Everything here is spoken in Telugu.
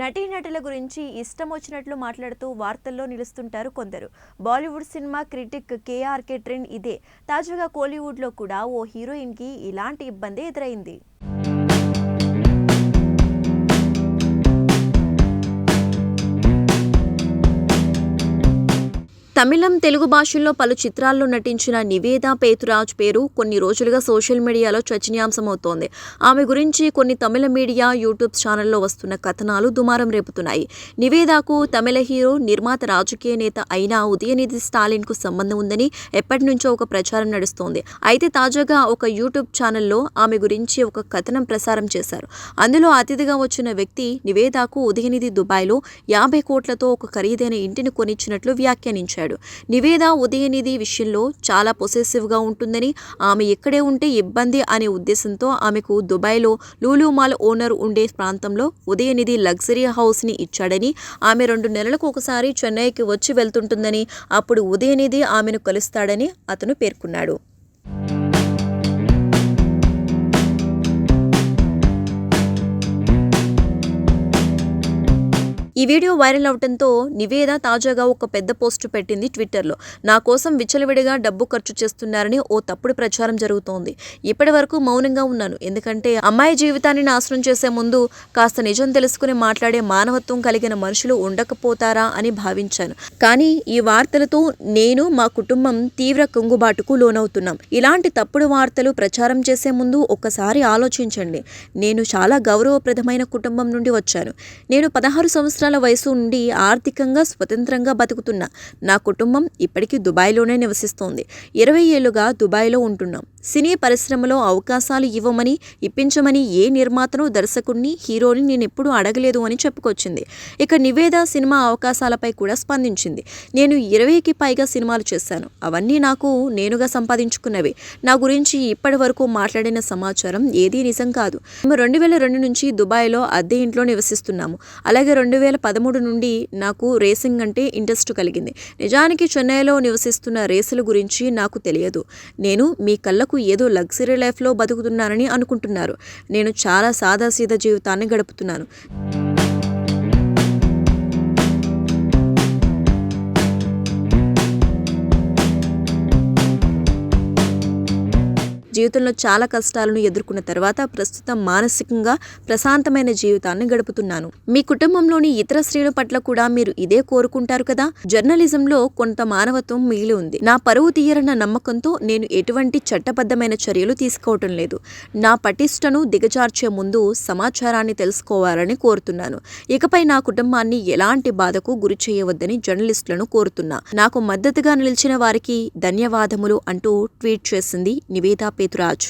నటీనటుల గురించి ఇష్టం వచ్చినట్లు మాట్లాడుతూ వార్తల్లో నిలుస్తుంటారు కొందరు. Bollywood cinema critic KRK trend ఇదే. తాజాగా కోలీవుడ్లో కూడా ఓ హీరోయిన్కి ఇలాంటి ఇబ్బంది ఎదురైంది. తమిళం తెలుగు భాషల్లో పలు చిత్రాల్లో నటించిన నివేద పేతురాజ్ పేరు కొన్ని రోజులుగా సోషల్ మీడియాలో చర్చనీయాంశమవుతోంది. ఆమె గురించి కొన్ని తమిళ మీడియా యూట్యూబ్ ఛానల్లో వస్తున్న కథనాలు దుమారం రేపుతున్నాయి. నివేదాకు తమిళ హీరో నిర్మాత రాజకీయ నేత అయిన ఉదయనిధి స్టాలిన్కు సంబంధం ఉందని ఎప్పటి నుంచో ఒక ప్రచారం నడుస్తోంది. అయితే తాజాగా ఒక యూట్యూబ్ ఛానల్లో ఆమె గురించి ఒక కథనం ప్రసారం చేశారు. అందులో అతిథిగా వచ్చిన వ్యక్తి నివేదాకు ఉదయనిధి దుబాయ్లో యాభై కోట్లతో ఒక ఖరీదైన ఇంటిని కొనిచ్చినట్లు వ్యాఖ్యానించాడు. నివేద ఉదయనిధి విషయంలో చాలా పొసెసివ్గా ఉంటుందని ఆమె ఎక్కడే ఉంటే ఇబ్బంది అనే ఉద్దేశంతో ఆమెకు దుబాయ్లో లూలూ మాల్ ఓనర్ ఉండే ప్రాంతంలో ఉదయనిధి లగ్జరీ హౌస్ని ఇచ్చాడని ఆమె రెండు నెలలకు ఒకసారి చెన్నైకి వచ్చి వెళ్తుంటుందని అప్పుడు ఉదయనిధి ఆమెను కలుస్తాడని అతను పేర్కొన్నాడు. ఈ వీడియో వైరల్ అవడంతో నివేద తాజాగా ఒక పెద్ద పోస్టు పెట్టింది ట్విట్టర్లో. నా కోసం విచ్చలవిడిగా డబ్బు ఖర్చు చేస్తున్నారని ఓ తప్పుడు ప్రచారం జరుగుతోంది. ఇప్పటి వరకు మౌనంగా ఉన్నాను. ఎందుకంటే అమ్మాయి జీవితాన్ని నాశనం చేసే ముందు కాస్త నిజం తెలుసుకుని మాట్లాడే మానవత్వం కలిగిన మనుషులు ఉండకపోతారా అని భావించాను. కానీ ఈ వార్తలతో నేను మా కుటుంబం తీవ్ర కుంగుబాటుకు లోనవుతున్నాం. ఇలాంటి తప్పుడు వార్తలు ప్రచారం చేసే ముందు ఒక్కసారి ఆలోచించండి. నేను చాలా గౌరవప్రదమైన కుటుంబం నుండి వచ్చాను. నేను పదహారు సంవత్సరాల వయసు నుండి ఆర్థికంగా స్వతంత్రంగా బతుకుతున్నా నా కుటుంబం ఇప్పటికీ దుబాయ్లోనే నివసిస్తోంది. ఇరవై ఏళ్ళుగా దుబాయ్లో ఉంటున్నాం. సినీ పరిశ్రమలో అవకాశాలు ఇవ్వమని ఇప్పించమని ఏ నిర్మాతను దర్శకుడిని హీరోని నేను ఎప్పుడూ అడగలేదు అని చెప్పుకొచ్చింది. ఇక నివేద సినిమా అవకాశాలపై కూడా స్పందించింది. నేను ఇరవైకి పైగా సినిమాలు చేశాను. అవన్నీ నాకు నేనుగా సంపాదించుకున్నవి. నా గురించి ఇప్పటి వరకు మాట్లాడిన సమాచారం ఏదీ నిజం కాదు. మేము రెండు వేల రెండు నుంచి దుబాయ్లో అద్దె ఇంట్లో నివసిస్తున్నాము. అలాగే రెండు వేల పదమూడు నుండి నాకు రేసింగ్ అంటే ఇంట్రెస్ట్ కలిగింది. నిజానికి చెన్నైలో నివసిస్తున్న రేసుల గురించి నాకు తెలియదు. నేను మీ కళ్ళకు ఏదో లగ్జరీ లైఫ్లో బతుకుతున్నానని అనుకుంటున్నారు. నేను చాలా సాదాసీదా జీవితాన్ని గడుపుతున్నాను. జీవితంలో చాలా కష్టాలను ఎదుర్కొన్న తర్వాత ప్రస్తుతం మానసికంగా ప్రశాంతమైన జీవితాన్ని గడుపుతున్నాను. మీ కుటుంబంలోని ఇతర స్త్రీల పట్ల కూడా మీరు ఇదే కోరుకుంటారు కదా? జర్నలిజంలో కొంత మానవత్వం మిగిలి ఉంది. నా పరువు తీయరన్న నమ్మకంతో నేను ఎటువంటి చట్టబద్ధమైన చర్యలు తీసుకోవటం లేదు. నా పటిష్టను దిగజార్చే ముందు సమాచారాన్ని తెలుసుకోవాలని కోరుతున్నాను. ఇకపై నా కుటుంబాన్ని ఎలాంటి బాధకు గురి చేయవద్దని జర్నలిస్టులను కోరుతున్నా. నాకు మద్దతుగా నిలిచిన వారికి ధన్యవాదములు అంటూ ట్వీట్ చేసింది నివేదా పేతురాజ్